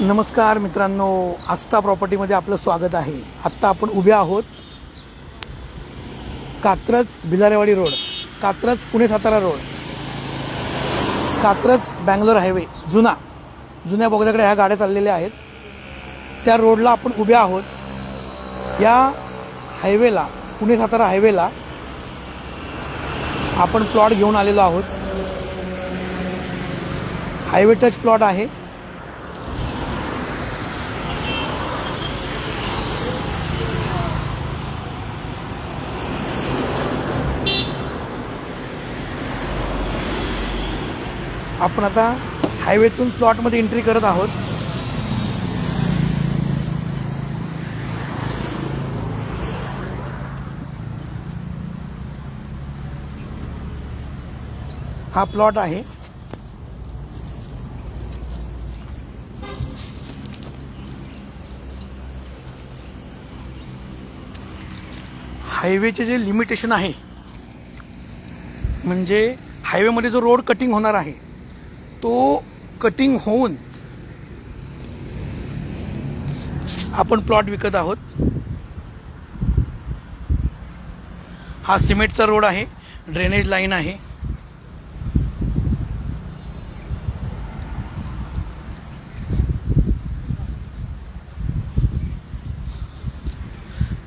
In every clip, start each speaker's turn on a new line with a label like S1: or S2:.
S1: नमस्कार मित्रांनो आस्था प्रॉपर्टीमध्ये आपलं स्वागत आहे. आत्ता आपण उभे आहोत Katraj Bhilarewadi road Katraj Pune Satara road Katraj Bangalore highway जुना जुन्या बोगद्याकडे ह्या गाड्या चाललेल्या आहेत. त्या रोडला आपण उभे आहोत. या हायवेला पुणे सातारा हायवेला आपण प्लॉट घेऊन आलेलो आहोत. हायवे टच प्लॉट आहे. आपण आता हायवेतून प्लॉटमध्ये एंट्री करत आहोत. हा प्लॉट आहे. हायवेचे जे लिमिटेशन आहे म्हणजे हायवेमध्ये जो रोड कटिंग होणार आहे तो कटिंग होऊन आपण प्लॉट विकत आहोत. हा सिमेंटचा रोड आहे ड्रेनेज लाईन आहे.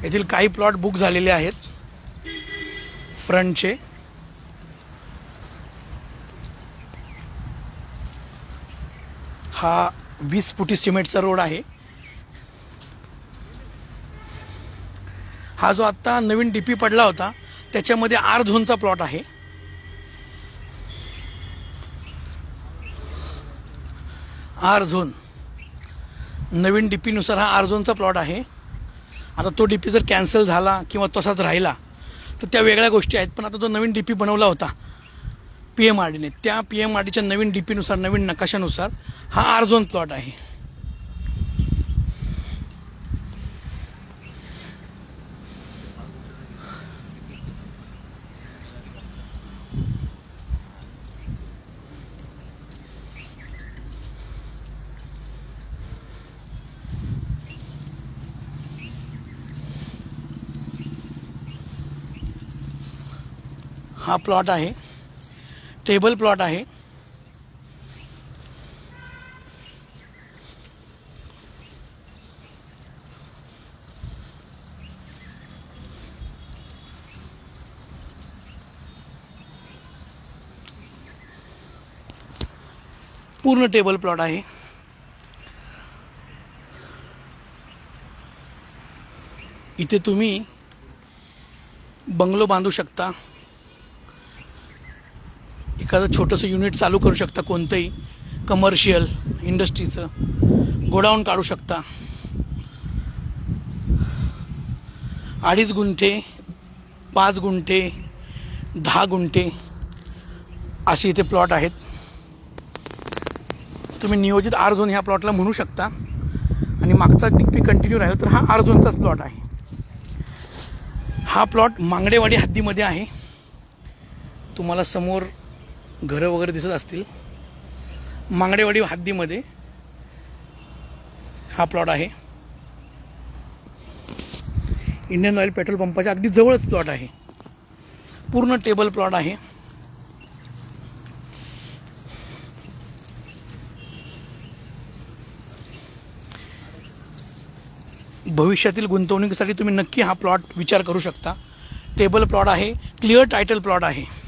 S1: येथील काही प्लॉट बुक झालेले आहेत. फ्रंटचे हा वीस फुटी सिमेंटचा रोड आहे. हा जो आत्ता नवीन डीपी पडला होता त्याच्यामध्ये आर झोनचा प्लॉट आहे. R zone. नवीन डीपीनुसार हा आर झोनचा प्लॉट आहे. आता तो डीपी जर कॅन्सल झाला किंवा तसाच राहिला तर त्या वेगळ्या गोष्टी आहेत पण आता जो नवीन डीपी बनवला होता पी एम आर डीने त्या पी एम आर डीच्या नवीन डी पीनुसार नवीन नकाशानुसार हा आरझोन प्लॉट आहे. हा प्लॉट आहे. टेबल प्लॉट आहे. पूर्ण टेबल प्लॉट आहे. इथे तुम्ही बंगलो बांधू शकता. एखादं छोटंसं युनिट चालू करू शकता कोणतंही कमर्शियल इंडस्ट्रीचं गोडाऊन काढू शकता. अडीच गुंठे पाच गुंठे दहा गुंठे असे इथे प्लॉट आहेत. तुम्ही नियोजित आर झोन ह्या प्लॉटला म्हणू शकता. आणि मागचा डिग्पी कंटिन्यू राहील तर हा आर झोनचाच प्लॉट आहे. हा प्लॉट मांगडेवाडी हद्दीमध्ये आहे. तुम्हाला समोर घरं वगैरे दिसत असतील. मांगडेवाडी हद्दीमध्ये हा प्लॉट आहे. इंडियन ऑइल पेट्रोल पंपाच्या अगदी जवळच प्लॉट आहे. पूर्ण टेबल प्लॉट आहे. भविष्यातील गुंतवणुकीसाठी तुम्ही नक्की हा प्लॉट विचार करू शकता. टेबल प्लॉट आहे क्लिअर टायटल प्लॉट आहे.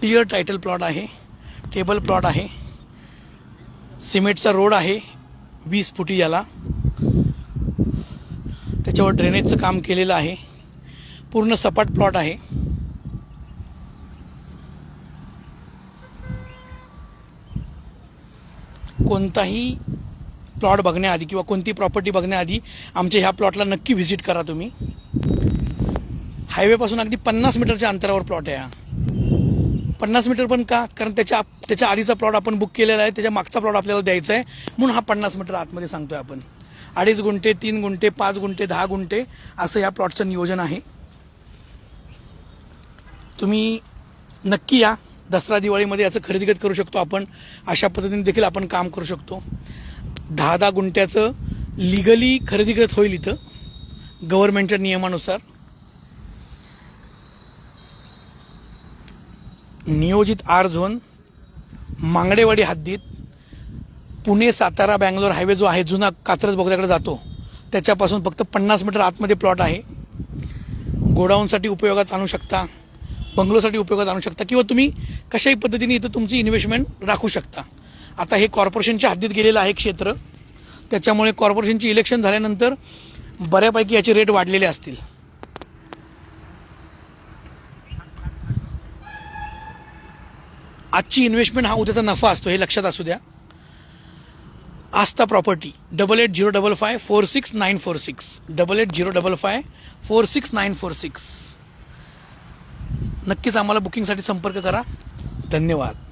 S1: क्लिअर टायटल प्लॉट आहे टेबल प्लॉट आहे सिमेंटचा रोड आहे वीस फुटी याला. त्याच्यावर ड्रेनेजचं काम केलेलं आहे. पूर्ण सपाट प्लॉट आहे. कोणताही प्लॉट बघण्याआधी किंवा कोणती प्रॉपर्टी बघण्याआधी आमच्या ह्या प्लॉटला नक्की व्हिजिट करा तुम्ही. हायवेपासून अगदी पन्नास मीटरच्या अंतरावर प्लॉट आहे हा. पन्नास मीटर पण का? कारण त्याच्या त्याच्या आधीचा प्लॉट आपण बुक केलेला आहे त्याच्या मागचा प्लॉट आपल्याला द्यायचा आहे. म्हणून हा पन्नास मीटर आतमध्ये सांगतोय आपण. अडीच गुंठे तीन गुंठे पाच गुंठे दहा गुंठे असं या प्लॉटचं नियोजन आहे. तुम्ही नक्की या. दसरा दिवाळीमध्ये याचं खरेदीगत करू शकतो आपण. अशा पद्धतीने देखील आपण काम करू शकतो. दहा दहा गुंठ्याचं लिगली खरेदीगत होईल इथं. गव्हर्नमेंटच्या नियमानुसार. नियोजित आर झोन मांगडेवाडी हद्दीत पुणे सातारा बँगलोर हायवे जो आहे जुना कात्रज बोगद्याकडे जातो. त्याच्यापासून फक्त पन्नास मीटर आतमध्ये प्लॉट आहे. गोडाऊनसाठी उपयोगात आणू शकता बंगलोसाठी उपयोगात आणू शकता किंवा तुम्ही कशाही पद्धतीने इथं तुमची इन्व्हेस्टमेंट राखू शकता. आता हे कॉर्पोरेशनच्या हद्दीत गेलेलं आहे क्षेत्र. त्याच्यामुळे कॉर्पोरेशनची इलेक्शन झाल्यानंतर बऱ्यापैकी याचे रेट वाढलेले असतील. आजची इन्व्हेस्टमेंट हा उद्याचा नफा असतो हे लक्षात असू द्या. Aastha property double eight zero double five four six nine four six double eight zero double five four six nine four six नक्कीच आम्हाला बुकिंगसाठी संपर्क करा. धन्यवाद.